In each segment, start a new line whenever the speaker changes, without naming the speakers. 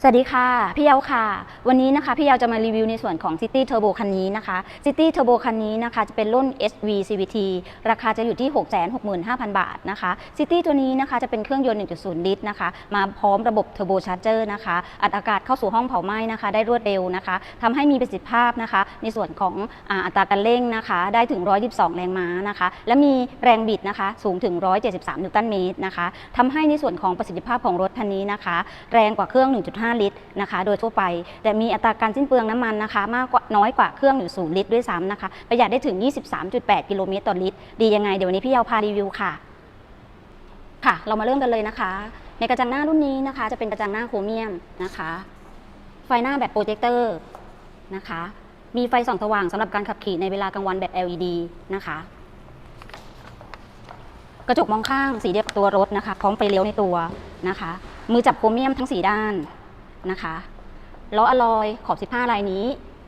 สวัสดีค่ะ พี่เยาค่ะ วันนี้นะคะพี่เยาจะมารีวิวในส่วนของ City Turbo คันนี้นะคะ City Turbo คันนี้นะคะจะเป็นรุ่น SV CVT ราคาจะอยู่ที่ 665,000 บาทนะคะ City ตัวนี้นะคะจะเป็นเครื่องยนต์ 1.0 ลิตรนะคะ มาพร้อมระบบ Turbo Charger นะคะ อัดอากาศเข้าสู่ห้องเผาไหม้นะคะ ได้รวดเร็วนะคะทำให้มีประสิทธิภาพนะคะ ในส่วนของอัตราการเร่งนะคะ ได้ถึง122แรงม้านะคะ และมีแรงบิดนะคะสูงถึง 173 นิวตันเมตรนะคะทำให้ในส่วนของประสิทธิภาพของรถคันนี้นะคะ แรงกว่าเครื่อง 1.5ลิตรนะคะ โดยทั่วไป แต่มีอัตราการสิ้นเปลืองน้ำมันนะคะ มากกว่าน้อยกว่าเครื่อง1.0ลิตรด้วยซ้ำนะคะ ประหยัดได้ถึง 23.8 กิโลเมตรต่อลิตร ดียังไง เดี๋ยววันนี้พี่เยาพารีวิวค่ะ ค่ะ เรามาเริ่มกันเลยนะคะ ในกระจังหน้ารุ่นนี้นะคะ จะเป็นกระจังหน้าโครเมียมนะคะ ไฟหน้าแบบโปรเจคเตอร์นะคะ มีไฟส่องสว่างสำหรับการขับขี่ในเวลากลางวันแบบ LED นะคะกระจกมองข้างสีเดียวกับตัวรถนะคะ พร้อมไฟเลี้ยวในตัวนะคะ มือจับโครเมียมทั้ง 4 ด้าน นะคะล้ออะลอยขอบ 15 ลายนี้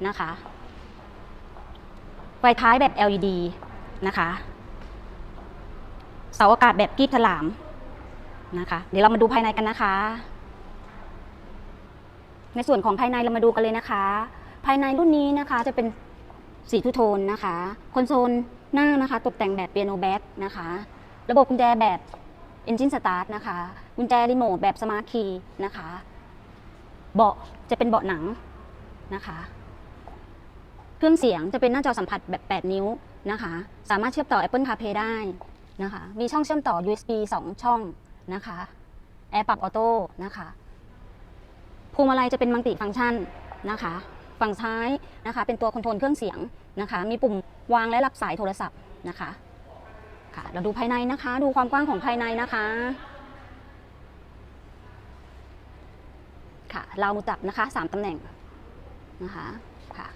นะคะ ไฟท้ายแบบ LED นะคะ เสาอากาศแบบกีบฉลามนะคะ เดี๋ยวเรามาดูภายในกันนะคะ ในส่วนของภายในเรามาดูกันเลยนะคะ ภายในรุ่นนี้นะคะจะเป็นสีทูโทนนะคะ คอนโซลหน้านะคะ ตกแต่งแบบเปียโนแบ็กนะคะ ระบบกุญแจแบบ Engine Start นะคะ กุญแจรีโมทแบบ Smart Key นะคะ เบาะจะเป็นเบาะหนังนะคะ เครื่องเสียงจะเป็นหน้าจอสัมผัสแบบ 8 นิ้วนะคะ สามารถเชื่อมต่อ Apple CarPlay ได้นะคะ มีช่องเชื่อมต่อ USB 2 ช่องนะคะ แอร์ปรับออโต้นะคะพวงมาลัยจะเป็นมัลติฟังก์ชันนะคะ ฝั่งซ้ายนะคะ เป็นตัวคอนโทรลเครื่องเสียงนะคะ มีปุ่มวางและรับสายโทรศัพท์นะคะ ค่ะ เราดูภายในนะคะ ดูความกว้างของภายในนะคะ ค่ะ เรามือจับนะคะสามตำแหน่งนะคะค่ะ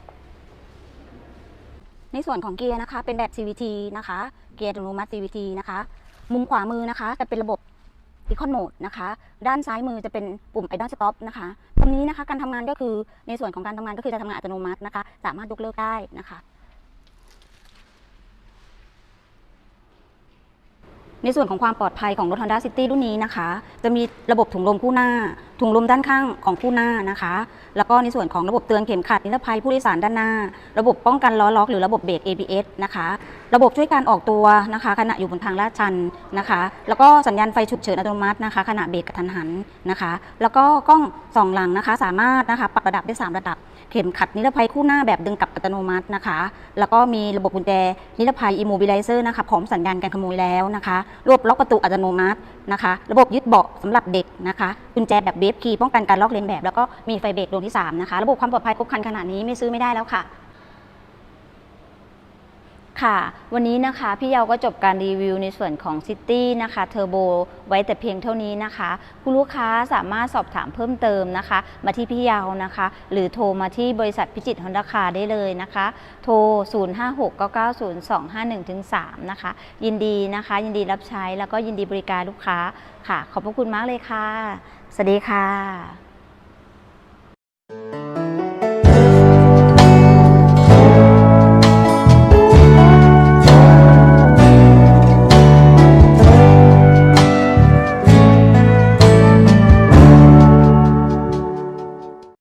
ในส่วนของเกียร์นะคะ เป็นแบบ CVT นะคะ เกียร์อัตโนมัติ CVT นะคะ มุมขวามือนะคะ จะเป็นระบบ Icon Mode นะคะ ด้านซ้ายมือจะเป็นปุ่ม Idle Stop นะคะตรงนี้นะคะการทำงานก็คือในส่วนของการทำงานก็คือจะทำงานอัตโนมัตินะคะ สามารถยกเลิกได้นะคะ ในส่วนของความปลอดภัยของรถ Honda City รุ่นนี้นะคะ จะมีระบบถุงลมคู่หน้า ถุงลมด้านข้างของคู่หน้านะคะ แล้วก็ในส่วนของระบบเตือนเข็มขัดนิรภัยผู้โดยสารด้านหน้า ระบบป้องกันล้อล็อกหรือระบบเบรก ABS นะคะ ระบบช่วยการออกตัวนะคะขณะอยู่บนทางลาดชันนะคะ แล้วก็สัญญาณไฟฉุกเฉินอัตโนมัตินะคะขณะเบรกกระทันหันนะคะ แล้วก็กล้องส่องหลังนะคะ สามารถนะคะปรับระดับได้ 3 ระดับ เข็มขัดนิรภัยคู่หน้าแบบดึงกลับอัตโนมัตินะคะ แล้วก็มีระบบกุญแจนิรภัย immobilizer นะคะพร้อมสัญญาณการขโมยแล้วนะคะระบล็อกประตูอัตโนมัตินะคะ ระบบยึดเบาะสำหรับเด็กนะคะกุญแจแบบเบฟคีย์ป้องกันการลอกเลียนแบบ แล้วก็มีไฟเบรกดวงที่3นะคะ ระบบความปลอดภัยครบครันขนาดนี้ไม่ซื้อไม่ได้แล้วค่ะ ค่ะ วันนี้นะคะพี่เยาก็จบการรีวิวในส่วนของ City นะคะเทอร์โบไว้แต่เพียงเท่านี้นะคะคุณลูกค้าสามารถสอบถามเพิ่มเติมนะคะ มาที่พี่เยานะคะ หรือโทรมาที่บริษัทพิจิตรฮอนดาคาได้เลยนะคะ โทร 0 5 6 9 9 0 2 5 1 3 นะคะ ยินดีนะคะ ยินดีรับใช้แล้วก็ยินดีบริการลูกค้าค่ะ ขอบพระคุณมากเลยค่ะ สวัสดีค่ะ